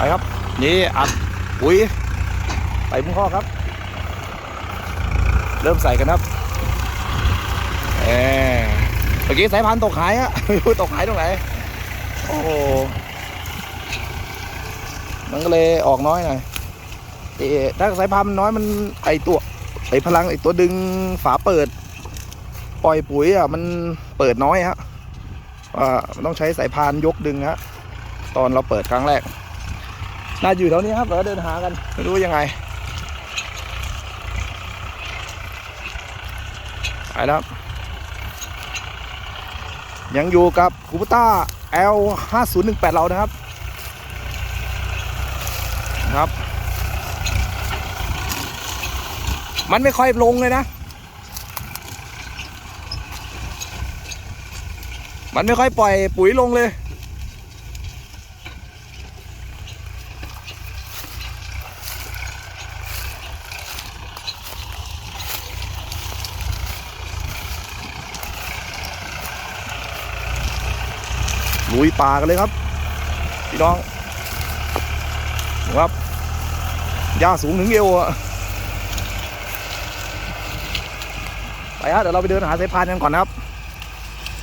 ไปครับ นี่อัดปุ๋ยใส่มุ้งข้อครับ เริ่มใส่กันครับเออเมื่อกี้สายพันธุ์ตกหายฮะไม่รู้ตกหายตรงไหนโอ้โหมันก็เลยออกน้อยหน่อยถ้าสายพันธุ์น้อยมันไอตัวไอพลังไอตัวดึงฝาเปิด ปล่อยปุ๋ยอะมันเปิดน้อยฮะว่ามันต้องใช้สายพานยกดึงฮะตอนเราเปิดครั้งแรก น่าอยู่แถวนี้ครับเดี๋ยวเดินหากันไม่รู้ยังไงไปแล้วครับยังอยู่กับคูปต้า L 5 0 1 8เรานะครับครับ มันไม่ค่อยลงเลยนะ มันไม่ค่อยปล่อยปุ๋ยลงเลย ลุยป่ากันเลยครับพี่น้องครับหญ้าสูงถึงเอวอะไปฮะเดี๋ยวเราไปเดินหาสายพานกันก่อนนะครับ